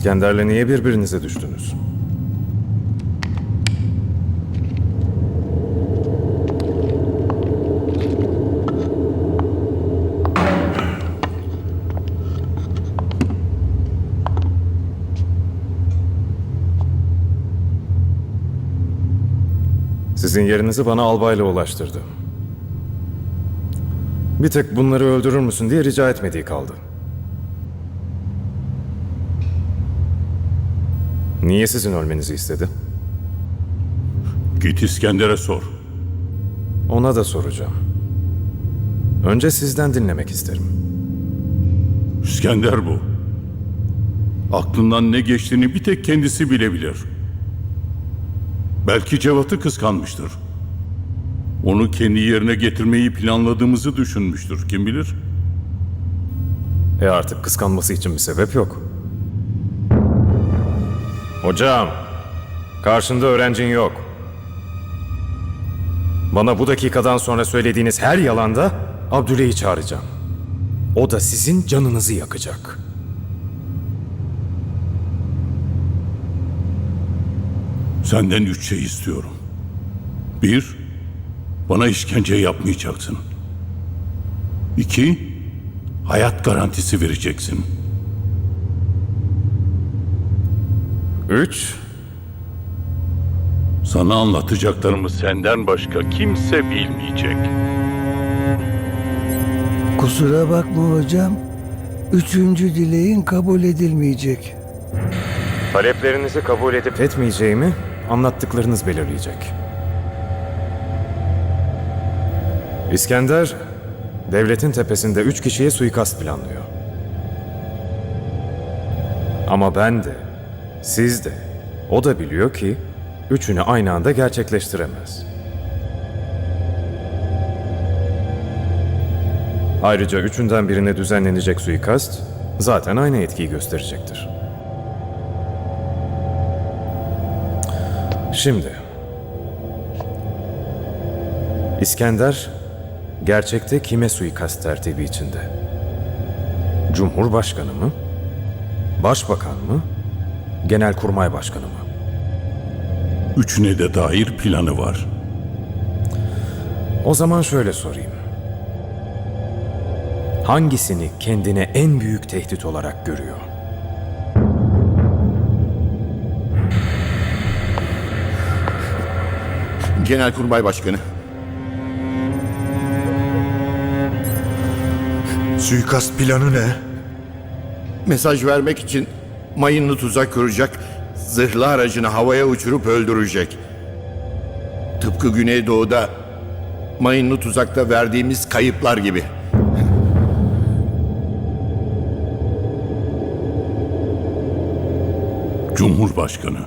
İskender'le niye birbirinize düştünüz? Sizin yerinizi bana albayla ulaştırdı. Bir tek bunları öldürür müsün diye rica etmediği kaldı. Niye sizin ölmenizi istedi? Git İskender'e sor. Ona da soracağım. Önce sizden dinlemek isterim. İskender bu. Aklından ne geçtiğini bir tek kendisi bilebilir. Belki Cevat'ı kıskanmıştır. Onu kendi yerine getirmeyi planladığımızı düşünmüştür. Kim bilir? E artık kıskanması için bir sebep yok. Hocam, karşında öğrencin yok. Bana bu dakikadan sonra söylediğiniz her yalanda Abdüley'i çağıracağım. O da sizin canınızı yakacak. Senden üç şey istiyorum. Bir, bana işkence yapmayacaksın. İki, hayat garantisi vereceksin. Üç, Sana anlatacaklarımı senden başka kimse bilmeyecek. Kusura bakma hocam. Üçüncü dileğin kabul edilmeyecek. taleplerinizi kabul edip etmeyeceğimi anlattıklarınız belirleyecek. İskender, devletin tepesinde üç kişiye suikast planlıyor. Ama ben de, siz de, o da biliyor ki üçünü aynı anda gerçekleştiremez. Ayrıca üçünden birine düzenlenecek suikast zaten aynı etkiyi gösterecektir. Şimdi İskender gerçekte kime suikast tertibi içinde? Cumhurbaşkanı mı? Başbakan mı? Genelkurmay Başkanı mı? Üçüne de dair planı var. O zaman şöyle sorayım. Hangisini kendine en büyük tehdit olarak görüyor? Genelkurmay Başkanı. Suikast planı ne? Mesaj vermek için mayınlı tuzak kuracak, zırhlı aracını havaya uçurup öldürecek. Tıpkı Güneydoğu'da mayınlı tuzakta verdiğimiz kayıplar gibi. Cumhurbaşkanı.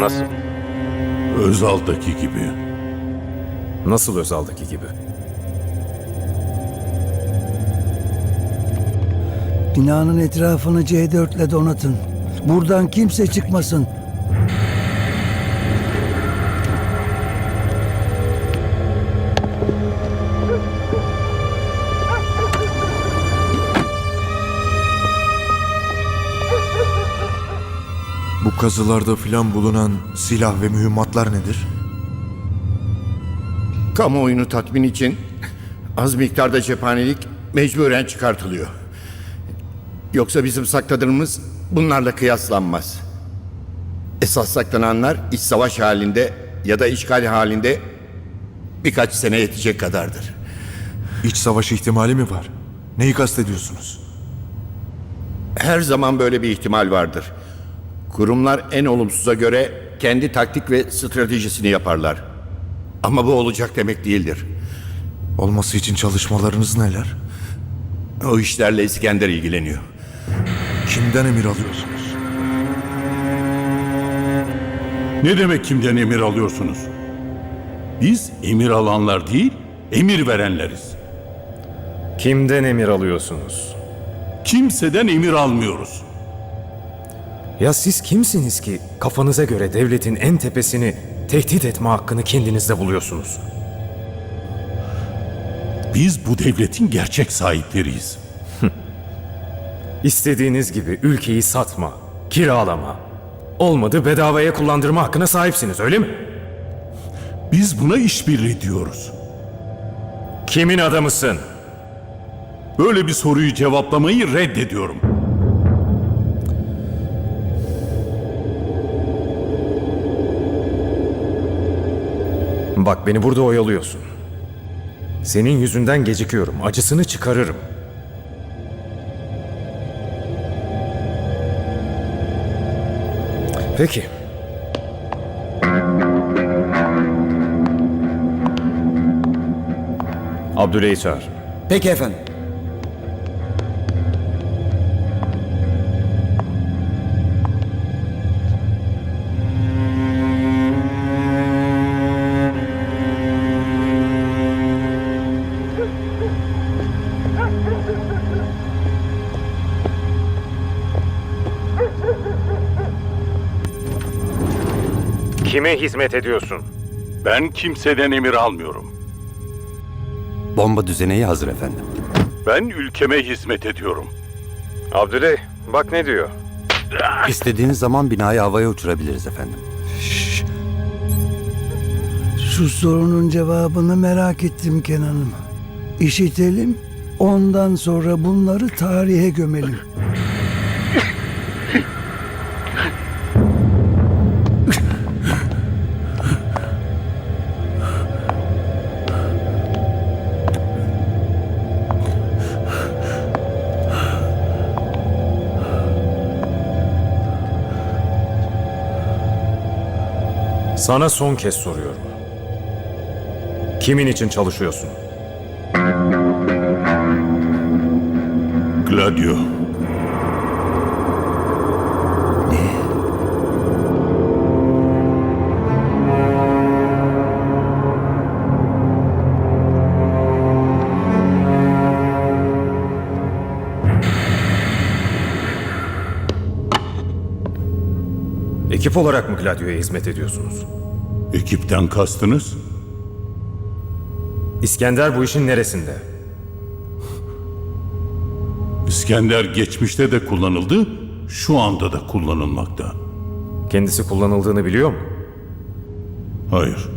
Nasıl? Özal'daki gibi. Nasıl Özal'daki gibi? Binanın etrafını C4 ile donatın. Buradan kimse çıkmasın. Bu kazılarda filan bulunan silah ve mühimmatlar nedir? Kamuoyunu tatmin için az miktarda cephanelik mecburen çıkartılıyor. Yoksa bizim sakladığımız bunlarla kıyaslanmaz. Esas saklananlar iç savaş halinde ya da işgal halinde birkaç sene yetecek kadardır. İç savaş ihtimali mi var? Neyi kastediyorsunuz? Her zaman böyle bir ihtimal vardır. Kurumlar en olumsuza göre kendi taktik ve stratejisini yaparlar. Ama bu olacak demek değildir. Olması için çalışmalarınız neler? O işlerle İskender ilgileniyor. Kimden emir alıyorsunuz? Ne demek kimden emir alıyorsunuz? Biz emir alanlar değil, emir verenleriz. Kimden emir alıyorsunuz? Kimseden emir almıyoruz. Ya siz kimsiniz ki kafanıza göre devletin en tepesini tehdit etme hakkını kendinizde buluyorsunuz? Biz bu devletin gerçek sahipleriyiz. İstediğiniz gibi ülkeyi satma, kiralama, olmadı bedavaya kullandırma hakkına sahipsiniz öyle mi? Biz buna işbirliği diyoruz. Kimin adamısın? Böyle bir soruyu cevaplamayı reddediyorum. Bak beni burada oyalıyorsun. Senin yüzünden gecikiyorum. Acısını çıkarırım. Peki. Abdüley'i çağır. Peki efendim. Kime hizmet ediyorsun? Ben kimseden emir almıyorum. Bomba düzeneği hazır efendim. Ben ülkeme hizmet ediyorum. Abdüley, bak ne diyor. İstediğiniz zaman binayı havaya uçurabiliriz efendim. Şu sorunun cevabını merak ettim Kenan'ım. İşitelim, ondan sonra bunları tarihe gömelim. Sana son kez soruyorum. Kimin için çalışıyorsun? Gladio. Ekip olarak mı Gladio'ya hizmet ediyorsunuz? Ekipten kastınız? İskender bu işin neresinde? İskender geçmişte de kullanıldı, şu anda da kullanılmakta. Kendisi kullanıldığını biliyor mu? Hayır.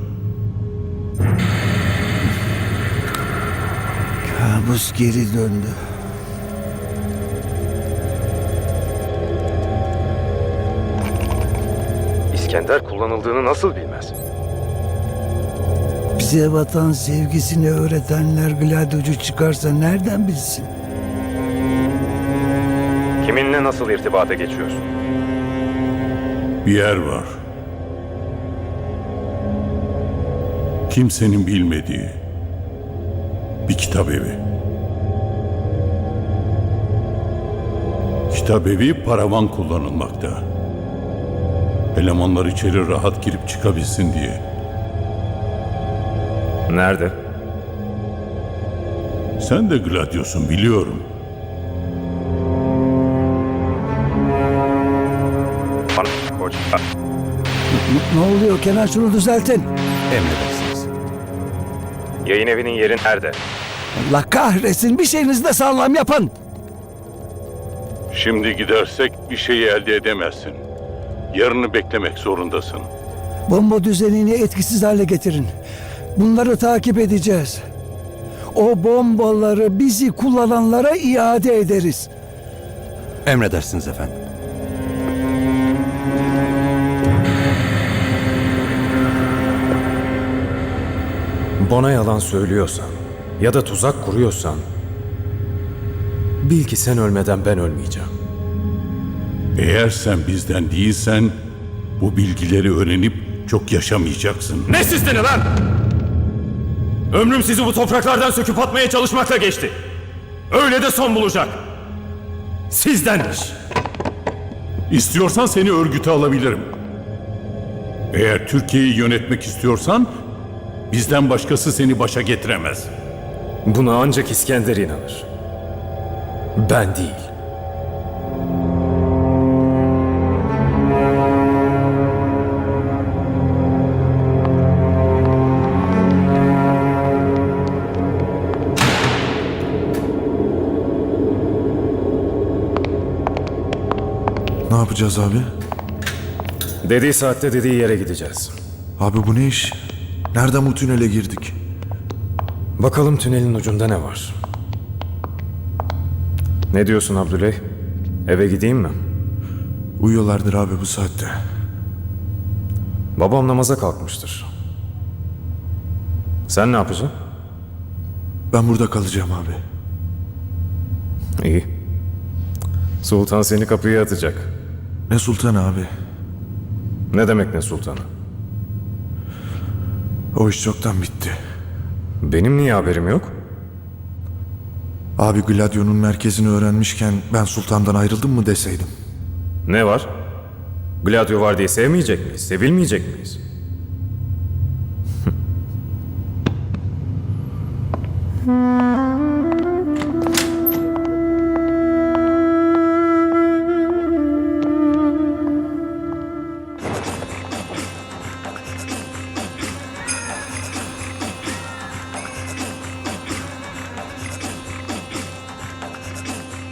Kabus geri döndü. İskender kullanıldığını nasıl bilmez? Bize vatan sevgisini öğretenler gladyocu çıkarsa nereden bilsin? Kiminle nasıl irtibata geçiyorsun? Bir yer var. Kimsenin bilmediği bir kitap evi. Kitap evi paravan kullanılmakta. Elemanlar içeri rahat girip çıkabilsin diye. Nerede? Sen de Gladius'un biliyorum. Koç. Ne oluyor Kenan şunu düzeltin. Emredersiniz. Yayın evinin yeri nerede? Allah kahretsin bir şeyinizi de sağlam yapın. Şimdi gidersek bir şeyi elde edemezsin. Yarını beklemek zorundasın. Bomba düzenini etkisiz hale getirin. Bunları takip edeceğiz. O bombaları bizi kullananlara iade ederiz. Emredersiniz efendim. Bana yalan söylüyorsan ya da tuzak kuruyorsan bil ki sen ölmeden ben ölmeyeceğim. Eğer sen bizden değilsen bu bilgileri öğrenip çok yaşamayacaksın. Ne sistini lan? Ömrüm sizi bu topraklardan söküp atmaya çalışmakla geçti. Öyle de son bulacak. Sizdenmiş. İstiyorsan seni örgüte alabilirim. Eğer Türkiye'yi yönetmek istiyorsan bizden başkası seni başa getiremez. Buna ancak İskender inanır. Ben değil. Yapacağız abi? Dediği saatte dediği yere gideceğiz. Abi bu ne iş? Nereden bu tünele girdik? Bakalım tünelin ucunda ne var? Ne diyorsun Abdüley? Eve gideyim mi? Uyuyorlardır abi bu saatte. Babam namaza kalkmıştır. Sen ne yapacaksın? Ben burada kalacağım abi. İyi. Sultan seni kapıya atacak. Ne sultan abi? Ne demek ne sultanı? O iş çoktan bitti. Benim niye haberim yok? Abi Gladio'nun merkezini öğrenmişken ben sultandan ayrıldım mı deseydim. Ne var? Gladio var diye sevmeyecek miyiz? Sevilmeyecek miyiz? Hmm.